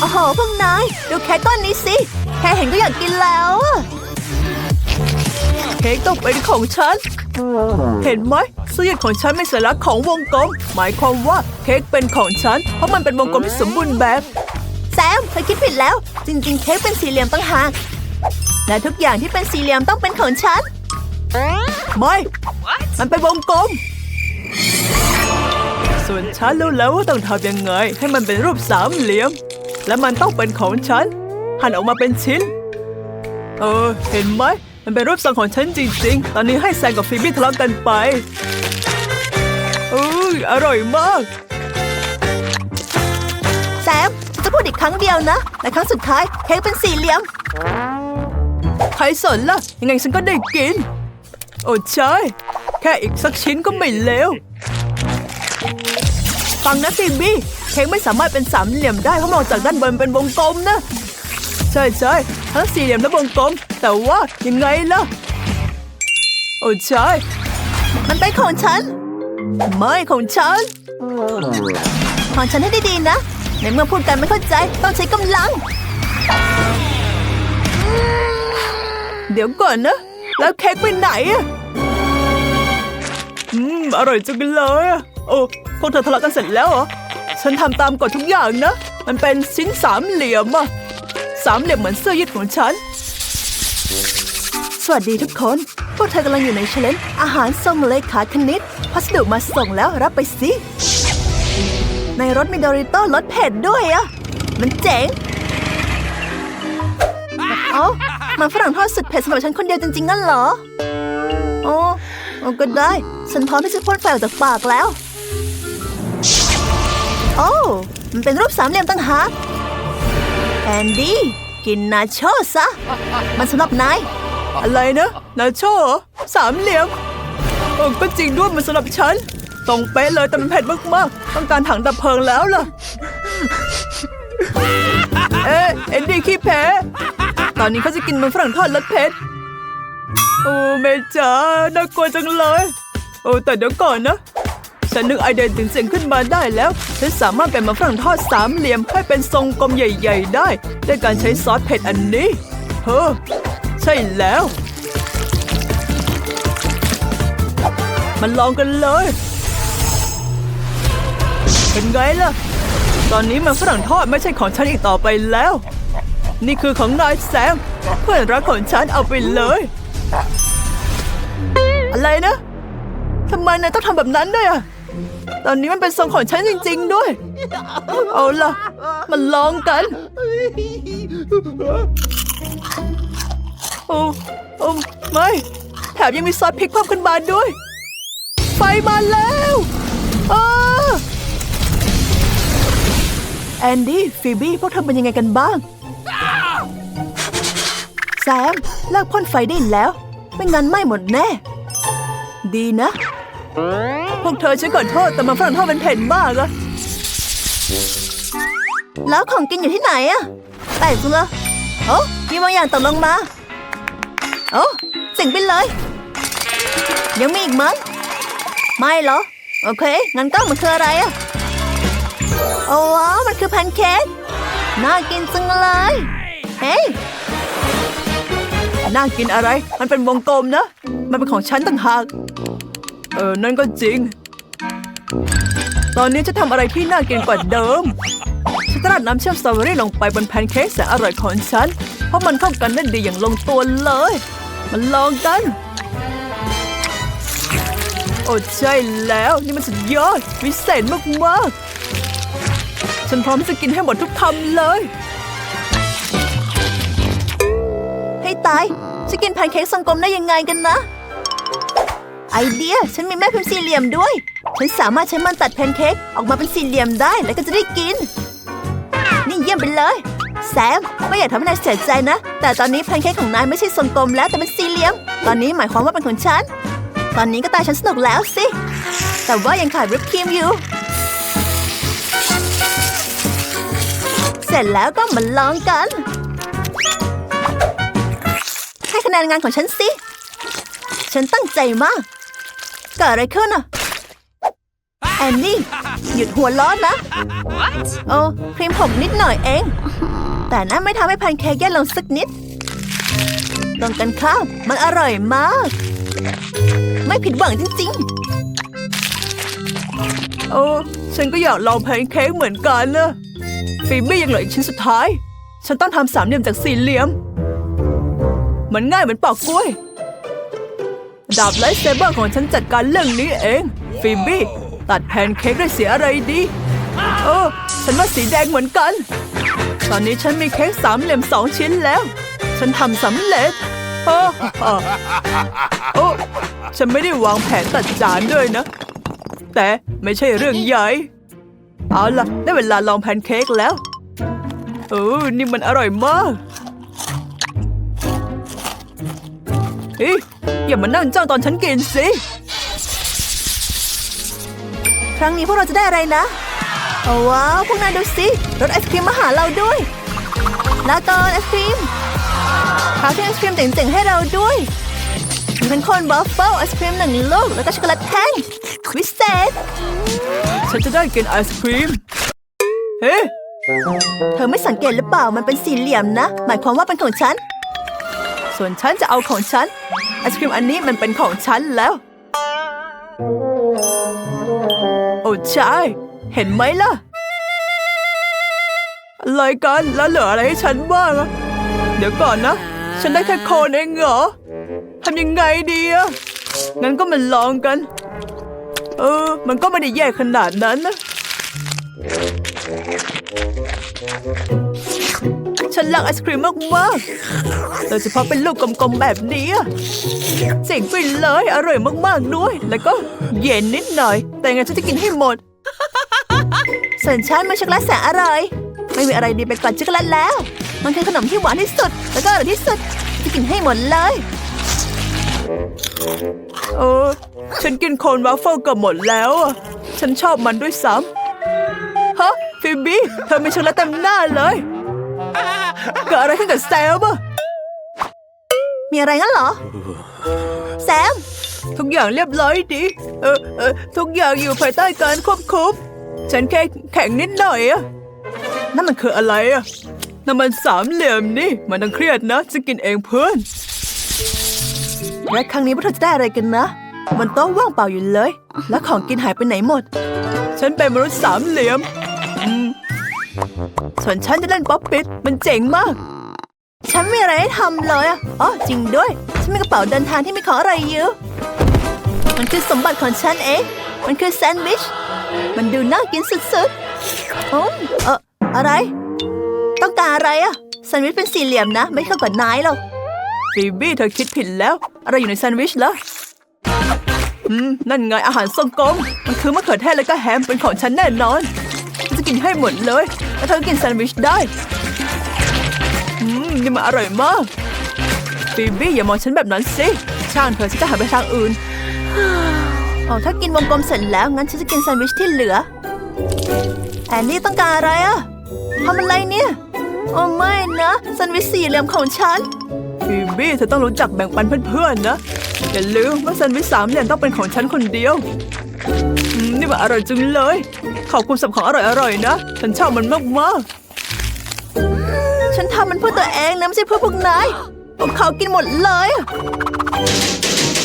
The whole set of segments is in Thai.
โอ้โหพวกนาย ดูเค้กก้อนนี้สิ แค่เห็นก็อยากกินแล้วอะเค้กต้องเป็นของฉัน เห็นไหมเสื้อยืดของฉันไม่สัญลักษณ์ของวงกลม หมายความว่าเค้กเป็นของฉัน เพราะมันเป็นวงกลมที่สมบูรณ์แบบ แซมเธอคิดผิดแล้ว จริง ๆ เค้กเป็นสี่เหลี่ยมตั้งหากและทุกอย่างที่เป็นสี่เหลี่ยมต้องเป็นของฉัน ไม่ มันเป็นวงกลม ส่วนฉันรู้แล้วว่าต้องทำยังไง ให้มันเป็นรูปสามเหลี่ยม และมันต้องเป็นของฉัน หั่นออกมาเป็นชิ้น เออ เห็นไหม มันเป็นรูปทรงของฉันจริง ๆ ตอนนี้ให้แซงกับฟิบี้ทะเลาะกันไปอืออร่อยมาก แซมจะพูดอีกครั้งเดียวนะและครั้งสุดท้ายเค้กเป็นสี่เหลี่ยม ใครสนล่ะ ยังไงฉันก็ได้กิน โอ้ใช่ แค่อีกสักชิ้นก็ไม่เลว ฟังนะฟิบี้เค้กไม่สามารถเป็นสามเหลี่ยมได้เพราะมองจากด้านบนเป็นวงกลมนะใช่ใช่ทั้งสี่เหลี่ยมและวงกลม แต่ว่ายังไงล่ะโอ้ใช่มันเป็นของฉัน ไม่ของฉัน ของฉันให้ดีๆนะ ในเมื่อพูดกันไม่เข้าใจต้องใช้กำลัง เดี๋ยวก่อนนะ แล้วเค้กไปไหนอะอืมอร่อยจังเลยอะโอ้ พวกเธอทะเลาะกันเสร็จแล้วเหรอ ฉันทำตามกฎทุกอย่างนะ มันเป็นชิ้นสามเหลี่ยมอะสามเหลี่ยมเหมือนเสื้อยืดของฉัน สวัสดีทุกคน พวกเธอกำลังอยู่ในเชลนอาหารส่งเลขาคณิต พัสดุมาส่งแล้วรับไปสิ ในรถมีดอริโต้รสเผ็ดด้วยอะมันเจ๋ง เอ้ามันฝรั่งทอดสุดเผ็ดสำหรับฉันคนเดียวจริงๆงั้นเหรออ้โอ้ก็ได้ ฉันพร้อมที่จะพ่นไฟออกจากปากแล้ว โอ้มันเป็นรูปสามเหลี่ยมตั้งหากแอนดี้กินนาโชซะ มันสำหรับนาย อะไรนะนาโชสามเหลี่ยมโอ้ก็จริงด้วยมันสำหรับฉันตรงเป๊ะเลยแต่มันเผ็ดมากๆต้องการถังดับเพลิงแล้วล่ะ เอ๊ะเอ็นดี้ขี้แพ้ตอนนี้เขาจะกินมันฝรั่งทอดรสเผ็ดโอ้เมจ๋าน่ากลัวจังเลย โอ้แต่เดี๋ยวก่อนนะ ฉันนึกไอเดียถึงเสียงขึ้นมาได้แล้ว ฉันสามารถเป็นมันฝรั่งทอดสามเหลี่ยมให้เป็นทรงกลมใหญ่ ๆ ได้ด้วยการใช้ซอสเผ็ดอันนี้เฮ้อใช่แล้ว มันลองกันเลย เป็นไงล่ะ ตอนนี้มันฝรั่งทอดไม่ใช่ของฉันอีกต่อไปแล้ว นี่คือของนายแซมเพื่อนรักของฉันเอาไปเลย อะไรนะทำไมนายต้องทำแบบนั้นด้วยอะ ตอนนี้มันเป็นทรงของฉันจริง ๆ ด้วย เอาล่ะ มันลองกัน โอ้โอ้ไม่ แถมยังมีซอสพริกเพิ่มขึ้นมาด้วย ไฟมาแล้วอ้าแอนดี้ฟีบี้พวกเธอเป็นยังไงกันบ้าง แซมเลิกพ่นไฟได้แล้ว ไม่งั้นไหม้หมดแน่ ดีนะ พวกเธอฉันขอโทษแต่มันฝรั่งทอดเป็นเผ็ดมากอะแล้วของกินอยู่ที่ไหนอะแปลกจังเลยโอ้มีบางอย่างตกลงมาโอ้เจ๋งไปเลย ยังมีอีกมั้งไม่เหรอ โอเค งั้นก็มันคืออะไรอะโอ้ว้าวมันคือแพนเค้กน่ากินจังเลย เฮ้ยน่ากินอะไร มันเป็นวงกลมนะ มันเป็นของฉันต่างหาก เออ นั่นก็จริง ตอนนี้จะทำอะไรที่น่ากินกว่าเดิม ฉันราดน้ำเชื่อมสตรอเบอรี่ลงไปบนแพนเค้กแสนอร่อยของฉัน เพราะมันเข้ากันได้ดีอย่างลงตัวเลย มันลองกัน โอ้ใช่แล้ว นี่มันสุดยอด วิเศษมากๆ ฉันพร้อมที่จะกินให้หมดทุกคำเลย ให้ตาย จะกินแพนเค้กทรงกลมได้ยังไงกันนะ ไอเดีย ฉันมีแม่พิมพ์สี่เหลี่ยมด้วย ฉันสามารถใช้มันตัดแพนเค้กออกมาเป็นสี่เหลี่ยมได้แล้วก็จะได้กิน นี่เยี่ยมไปเลย แซมไม่อยากทำให้นายเสียใจนะ แต่ตอนนี้แพนเค้กของนายไม่ใช่ทรงกลมแล้วแต่เป็นสี่เหลี่ยม ตอนนี้หมายความว่าเป็นของฉัน ตอนนี้ก็ตายฉันสนุกแล้วสิ แต่ว่ายังขาดวิปครีมอยู่ เสร็จแล้วก็มาลองกัน ให้คะแนนงานของฉันสิ ฉันตั้งใจมาก เกิดอะไรขึ้นอะแอนนี่ หยุดหัวล้อนะโอ้ครีมผมนิดหน่อยเอง แต่นั่นไม่ทำให้แพนเค้กแย่ลงสักนิดตรงกันข้ามมันอร่อยมาก ไม่ผิดหวังจริงๆ โอ้ฉันก็อยากลองแพนเค้กเหมือนกันนะฟีบี้ยังเหลืออีกชิ้นสุดท้าย ฉันต้องทำสามเหลี่ยมจากสี่เหลี่ยม มันง่ายเหมือนปอกกล้วย ดาบไลท์เซเบอร์ของฉันจัดการเรื่องนี้เอง ฟิมบี้ ตัดแพนเค้กได้วยสียอะไรดี เออ ฉันว่าสีแดงเหมือนกัน ตอนนี้ฉันมีเค้กสามเหลี่ยมสองชิ้นแล้ว ฉันทำสำเร็จโอ้โอ้ฉันไม่ได้วางแผนตัดจานด้วยนะ แต่ไม่ใช่เรื่องใหญ่ เอาล่ะ ได้เวลาลองแพนเค้กแล้วเออนี่มันอร่อยมากเฮ้ อย่ามานั่งจ้องตอนฉันกินสิ ครั้งนี้พวกเราจะได้อะไรนะโอ้ว้าว พวกนายดูสิรถไอศครีมมาหาเราด้วยลาก่อนไอศครีมขาวที่ไอศครีมเจ๋งๆให้เราด้วยมีเป็นโคนบัฟเฟิลไอศครีมหนึ่งลูก แล้วก็ช็อกโกแลตแท่งวิเศษฉันจะได้กินไอศครีม เฮ้ เธอไม่สังเกตหรือเปล่ามันเป็นสี่เหลี่ยมนะ หมายความว่าเป็นของฉัน ส่วนฉันจะเอาของฉัน ไอศครีมอันนี้มันเป็นของฉันแล้ว โอ้ใช่ เห็นไหมล่ะอะไรกันแล้วเหลืออะไรให้ฉันบ้างอะเดี๋ยวก่อนนะ ฉันได้แค่โคนเองเหรอทำยังไงดีอะงั้นก็มาลองกัน เออ มันก็ไม่ได้แย่ขนาดนั้นนะ ฉันรักไอศครีมมากๆโดยเฉพาะเป็นลูกกลมๆแบบนี้อะเจ๋งไปเลย อร่อยมากๆด้วย แล้วก็เย็นนิดหน่อย แต่ยังไงฉันจะกินให้หมดส่วนฉันมันช็อกโกแลตแสนอร่อย ไม่มีอะไรดีไปกว่าช็อกโกแลตแล้ว มันคือขนมที่หวานที่สุด แล้วก็อร่อยที่สุด จะกินให้หมดเลย เออ ฉันกินโคนวาฟเฟิลเกือบหมดแล้วอะฉันชอบมันด้วยซ้ำฮะฟิบบี้เธอมีช็อกโกแลตเต็มหน้าเลย เกิดอะไรขึ้นกับแซมอะมีอะไรงั้นเหรอ แซม ทุกอย่างเรียบร้อยดี เออเออทุกอย่างอยู่ภายใต้การควบคุม ฉันแค่แข็งนิดหน่อยอะนั่นมันคืออะไรอะนั่นมันสามเหลี่ยมนี่ มันต้องเครียดนะ จะกินเองเพื่อน และครั้งนี้พวกเธอจะได้อะไรกันนะ มันโต๊ะว่างเปล่าอยู่เลย แล้วของกินหายไปไหนหมด ฉันเป็นมนุษย์สามเหลี่ยม ส่วนฉันจะเล่นป๊อปปิดมันเจ๋งมาก ฉันไม่มีอะไรให้ทำเลยอะอ๋อจริงด้วย ฉันมีกระเป๋าเดินทางที่มีของอะไรเยอะมันคือสมบัติของฉันเอง มันคือแซนด์วิช มันดูน่ากินสุดๆโอ้เอออะไร ต้องการอะไรอะแซนด์วิชเป็นสี่เหลี่ยมนะ ไม่เข้ากับนายหรอกฟีบี้เธอคิดผิดแล้ว อะไรอยู่ในแซนด์วิชเหรออืมนั่นไงอาหารทรงกลมมันคือมะเขือเทศแล้วก็แฮมเป็นของฉันแน่นอน กินให้หมดเลยแล้วเธอกินแซนด์วิชได้อืมนี่มันอร่อยมากฟีบี้อย่ามองฉันแบบนั้นสิช่างเธอฉันจะหาไปทางอื่นอ๋อถ้ากินวงกลมเสร็จแล้วงั้นฉันจะกินแซนด์วิชที่เหลือแอนนี่ต้องการอะไรอะทำอะไรเนี่ยโอ้ไม่นะแซนด์วิชสี่เหลี่ยมของฉันฟีบี้เธอต้องรู้จักแบ่งปันเพื่อนๆนะอย่าลืมว่าแซนด์วิชสามเหลี่ยมต้องเป็นของฉันคนเดียว นี่มันอร่อยจังเลย ขอบคุณสำหรับของอร่อยๆนะ ฉันชอบมันมากๆ ฉันทำมันเพื่อตัวเองนะไม่ใช่เพื่อพวกนายพวกเขากินหมดเลยอะ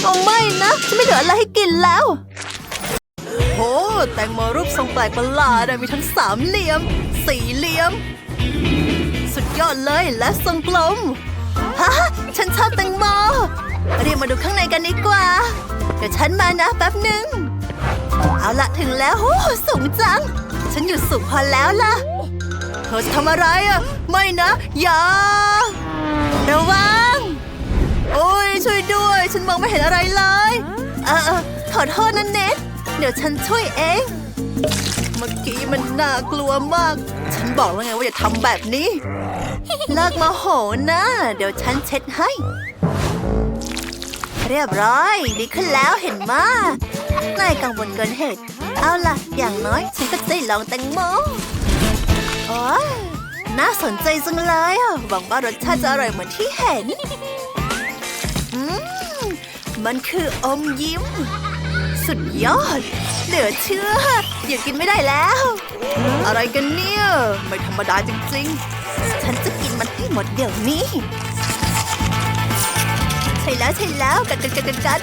โอ้ไม่นะฉันไม่เหลืออะไรให้กินแล้วโอ้แตงโมรูปทรงแปลกประหลาดมีทั้งสามเหลี่ยม สี่เหลี่ยม สุดยอดเลยและทรงกลมฮะฉันชอบแตงโมเรียกมาดูข้างในกันดีกว่า เดี๋ยวฉันมานะแป๊บหนึ่ง เอาละถึงแล้วโอ้สูงจัง ฉันอยู่สูงพอแล้วล่ะ เธอทำอะไรอะ ไม่นะ อย่า ระวัง โอ้ยช่วยด้วย ฉันมองไม่เห็นอะไรเลย เออเออขอโทษนะเน็ตเดี๋ยวฉันช่วยเอง เมื่อกี้มันน่ากลัวมาก ฉันบอกแล้วไงว่าอย่าทำแบบนี้ เลิกมาโหนะ เดี๋ยวฉันเช็ดให้ เรียบร้อยดีขึ้นแล้วเห็นมา นายกังวลเกินเหตุ เอาล่ะ อย่างน้อยฉันก็ได้ลองแตงโมโอ้ยน่าสนใจจังเลยอะหวังว่ารสชาติจะอร่อยเหมือนที่เห็น อืม มันคืออมยิ้ม สุดยอด เหลือเชื่อหยุดกินไม่ได้แล้ว อะไรกันเนี่ย ไม่ธรรมดาจริงๆ ฉันจะกินมันให้หมดเดี๋ยวนี้ ใช่แล้วใช่แล้ว กัดกัดกัดกัดกัด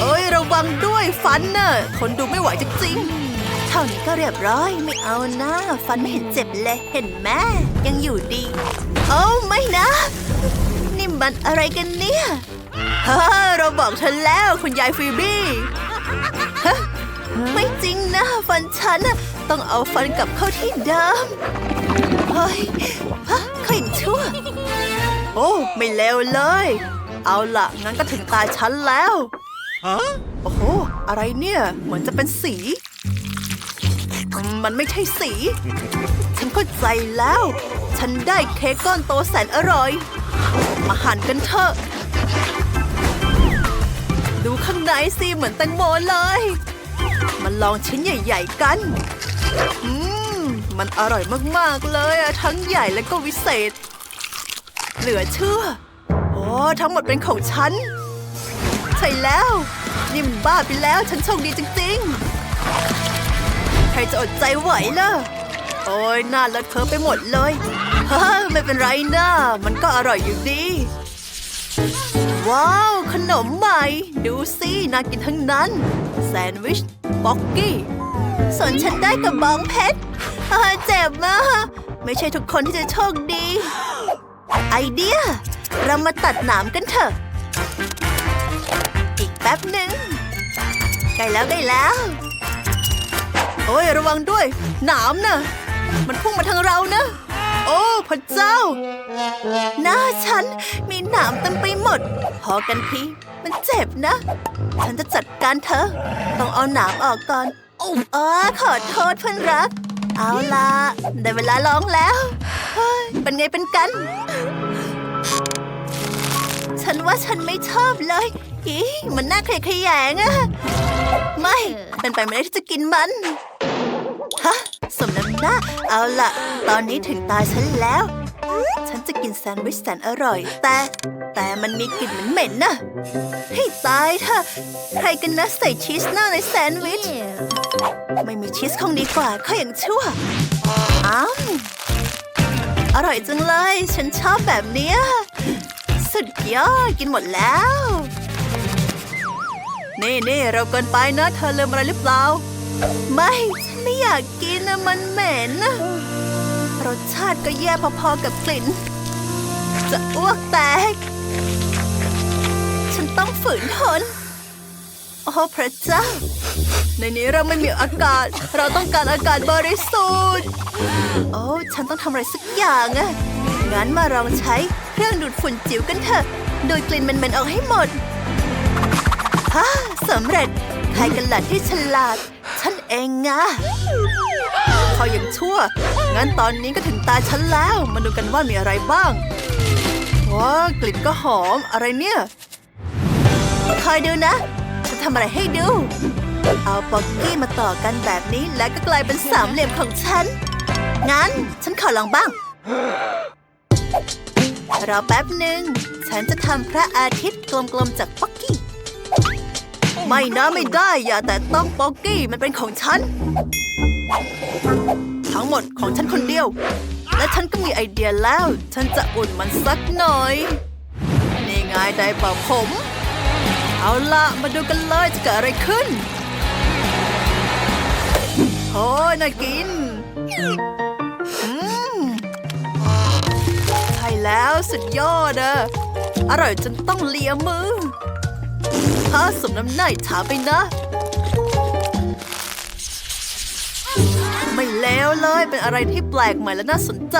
เอ้ยระวังด้วยฟันน่ะคนดูไม่ไหวจริงๆเท่านี้ก็เรียบร้อยไม่เอานะฟันไม่เห็นเจ็บเลยเห็นแม่ยังอยู่ดีโอ้ไม่นะ นี่มันอะไรกันเนี่ยฮ่าเราบอกเธอแล้วคุณยายฟีบี้ฮะไม่จริงนะ ฟันฉันต้องเอาฟันกลับเข้าที่เดิมเฮ้ยฮะเขาอย่างชั่ว โอ้ ไม่เลวเลย เอาละงั้นก็ถึงตาฉันแล้ว โอ้โห อะไรเนี่ย เหมือนจะเป็นสี มันไม่ใช่สี ฉันเข้าใจแล้ว ฉันได้เค้กก้อนโตแสนอร่อย มาหั่นกันเถอะ ดูข้างในสิเหมือนแตงโมเลยมันลองชิ้นใหญ่ ๆ กันอืมมันอร่อยมากๆเลยอะทั้งใหญ่และก็วิเศษ เหลือเชื่อ โอ้ ทั้งหมดเป็นของฉัน ใช่แล้ว นี่มันบ้าไปแล้วฉันโชคดีจริงๆ ใครจะอดใจไหวล่ะ โอ้ยหน้าเลอะเทอะไปหมดเลยฮ่าไม่เป็นไรนะมันก็อร่อยอยู่ดี ว้าว ขนมใหม่ ดูสิน่ากินทั้งนั้น แซนด์วิชบ็อกกี้ส่วนฉันได้กับบองเพชรเจ็บมากไม่ใช่ทุกคนที่จะโชคดี ไอเดีย เรามาตัดหนามกันเถอะ ป๊บหนึ่งใกล้แล้วใกล้แล้ว โอ้ยระวังด้วย หนามน่ะมันพุ่งมาทางเรานะ โอ้พระเจ้า หน้าฉันมีหนามเต็มไปหมด พอกันพีมันเจ็บนะ ฉันจะจัดการเธอ ต้องเอาหนามออกก่อนโอ้เออขอโทษเพื่อนรัก เอาละได้เวลาลองแล้ว เฮ้ย เป็นไงเป็นกัน ฉันว่าฉันไม่ชอบเลยอีมันน่าขยะแขยงอะไม่ เป็นไปไม่ได้ที่จะกินมัน ฮะ สมน้ำหน้า เอาล่ะ ตอนนี้ถึงตาฉันแล้ว ฉันจะกินแซนด์วิชแสนอร่อย แต่ แต่มันมีกลิ่นเหม็นๆนะให้ตายเถอะ ใครกันนะใส่ชีสหน้าในแซนด์วิช ไม่มีชีสคงดีกว่าเขาอย่างชั่ว อ้าวอร่อยจังเลย ฉันชอบแบบเนี้ย สุดยอดกินหมดแล้ว นี่นี่เราเกินไปนะ เธอลืมอะไรหรือเปล่า ไม่ฉันไม่อยากกินนะมันเหม็นนะรสชาติก็แย่พอๆกับกลิ่น จะอ้วกแตก ฉันต้องฝืนทน โอ้พระเจ้า ในนี้เราไม่มีอากาศ เราต้องการอากาศบริสุทธิ์ โอ้ ฉันต้องทำอะไรสักอย่างอะ งั้นมาลองใช้เครื่องดูดฝุ่นจิ๋วกันเถอะ โดูดกลิ่นม็นๆออกให้หมดฮ่าสำเร็จ ใครกันล่ะที่ฉลาด ฉันเองไงเขายังชั่ว งั้นตอนนี้ก็ถึงตาฉันแล้ว มาดูกันว่ามีอะไรบ้าง ว้ากลิ่นก็หอม อะไรเนี่ยคอยดูนะจะทำอะไรให้ดู เอาป๊อกกี้มาต่อกันแบบนี้แล้วก็กลายเป็นสามเหลี่ยมของฉัน งั้น ฉันขอลองบ้าง รอแป๊บหนึ่ง ฉันจะทำพระอาทิตย์กลมๆจากป๊อกกี้ ไม่นะไม่ได้อย่าแต่ต้องป๊อกกี้มันเป็นของฉัน ทั้งหมดของฉันคนเดียว และฉันก็มีไอเดียแล้ว ฉันจะอุ่นมันสักหน่อย นี่ไงไดร์เป่าผม เอาละมาดูกันเลยจะเกิดอะไรขึ้นโอ้ยน่ากินอืม แล้วสุดยอดอะอร่อยจนต้องเลียมือถ้าสมน้ำหน้าอิจฉาไปนะ ไม่แล้วเลยเป็นอะไรที่แปลกใหม่และน่าสนใจ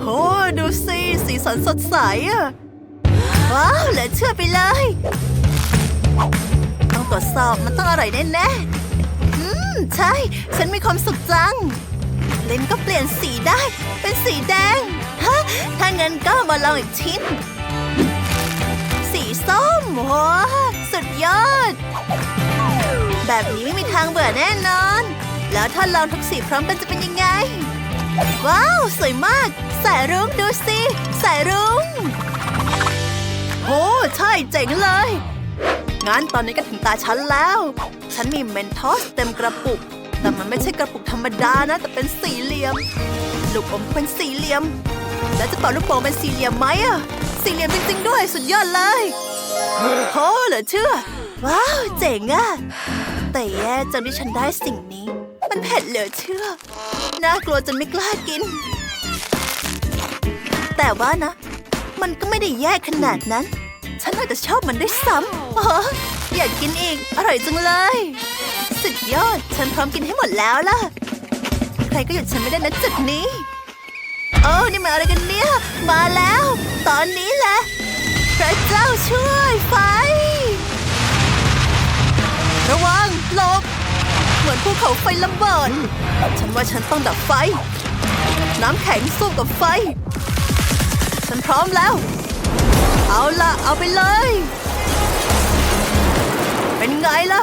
โอ้ดูสิสีสันสดใสอะว้าวเหลือเชื่อไปเลย ต้องตรวจสอบมันต้องอร่อยแน่ๆอืม ใช่ ฉันมีความสุขจัง เลนก็เปลี่ยนสีได้ เป็นสีแดง ฮะถ้างั้นก็มาลองอีกชิ้น สีส้มว้าสุดยอด แบบนี้ไม่มีทางเบื่อแน่นอน แล้วถ้าลองทุกสีพร้อมกันจะเป็นยังไง ว้าว สวยมาก สายรุ้งดูสิ สายรุ้งโอ้ใช่เจ๋งเลยงั้นตอนนี้ก็ถึงตาฉันแล้ว ฉันมีเมนทอสเต็มกระปุก แต่มันไม่ใช่กระปุกธรรมดานะ แต่เป็นสี่เหลี่ยม ลูกอมเป็นสี่เหลี่ยม แล้วจะเป่าลูกโป่งเป็นสี่เหลี่ยมไหมอะสี่เหลี่ยมจริงๆด้วยสุดยอดเลยโอ้เหลือเชื่อ ว้าว เจ๋งอะแต่แย่จังที่ฉันได้สิ่งนี้ มันเผ็ดเหลือเชื่อ น่ากลัวจนไม่กล้ากิน แต่ว่านะ มันก็ไม่ได้แย่ขนาดนั้น ฉันอาจจะชอบมันด้วยซ้ำอ๋ออยากกินอีก อร่อยจังเลย สุดยอด ฉันพร้อมกินให้หมดแล้วล่ะ ใครก็หยุดฉันไม่ได้นะจุดนี้ โอ้นี่มาอะไรกันเนี่ย มาแล้ว ตอนนี้แหละพระเจ้าช่วยไฟ ระวังหลบ เหมือนภูเขาไฟระเบิด ฉันว่าฉันต้องดับไฟ น้ำแข็งสู้กับไฟ ฉันพร้อมแล้ว เอาละเอาไปเลย เป็นไงล่ะ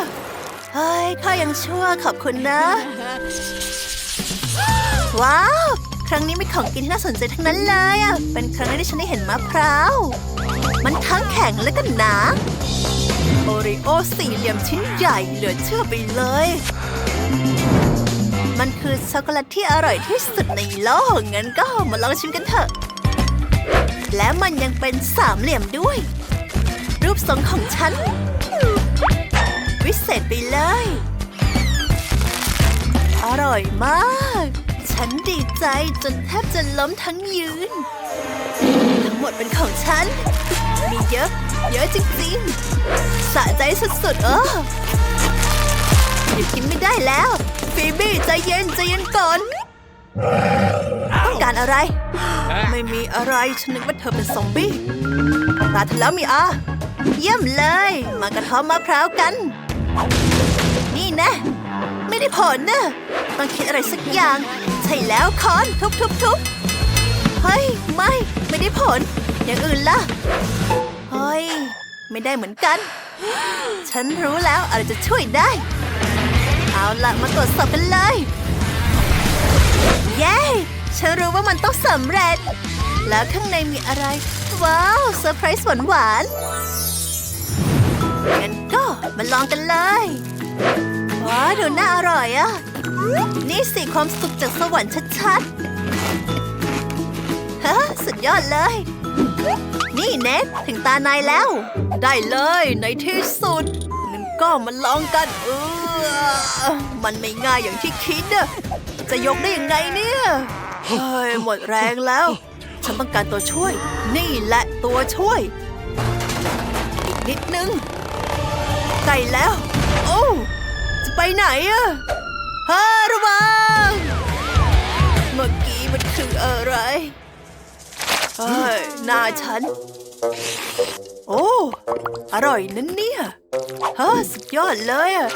เฮ้ยข้ายังชั่วขอบคุณนะ ว้าว ครั้งนี้มีของกินที่น่าสนใจทั้งนั้นเลยอะ เป็นครั้งแรกที่ฉันได้เห็นมะพร้าว มันทั้งแข็งและก็หนา โอริโอสี่เหลี่ยมชิ้นใหญ่เหลือเชื่อไปเลย มันคือช็อกโกแลตที่อร่อยที่สุดในโลก งั้นก็มาลองชิมกันเถอะ และมันยังเป็นสามเหลี่ยมด้วย รูปทรงของฉัน วิเศษไปเลย อร่อยมาก ฉันดีใจจนแทบจะล้มทั้งยืน ทั้งหมดเป็นของฉัน มีเยอะ เยอะจริงๆ สะใจสุดๆ เออหยุดกินไม่ได้แล้ว ฟีบี้ใจเย็นใจเย็นก่อนต้องการอะไร ไม่มีอะไร ฉันนึกว่าเธอเป็นซอมบี้ตาเธอแล้วมีอาเยี่ยมเลย มากระท้อมมะพร้าวกัน นี่นะ ไม่ได้ผลนะต้องคิดอะไรสักอย่าง ใช่แล้วคอนทุบทุบทุบเฮ้ย ไม่ ไม่ได้ผล อย่างอื่นล่ะ เฮ้ย ไม่ได้เหมือนกัน ฉันรู้แล้วอะไรจะช่วยได้ เอาละมาตรวจสอบกันเลย เย้ ฉันรู้ว่ามันต้องสำเร็จ แล้วข้างในมีอะไร ว้าวเซอร์ไพรส์หวานหวานงั้นก็มาลองกันเลย ว้าดูน่าอร่อยอะ นี่สิความสุขจากสวรรค์ชัดๆฮะสุดยอดเลย นี่เน็ตถึงตานายแล้ว ได้เลยในที่สุดงั้นก็มาลองกันเออมันไม่ง่ายอย่างที่คิดอะจะยกได้ยังไงเนี่ยเฮ้ยหมดแรงแล้ว ฉันต้องการตัวช่วย นี่แหละตัวช่วย อีกนิดนึงใกล้แล้ว จะไปไหนอะฮาระวังเมื่อกี้มันคืออะไรเฮ้ยหน้าฉัน โอ้ อร่อยนั่นเนี่ยเฮ้สุดยอดเลยอะ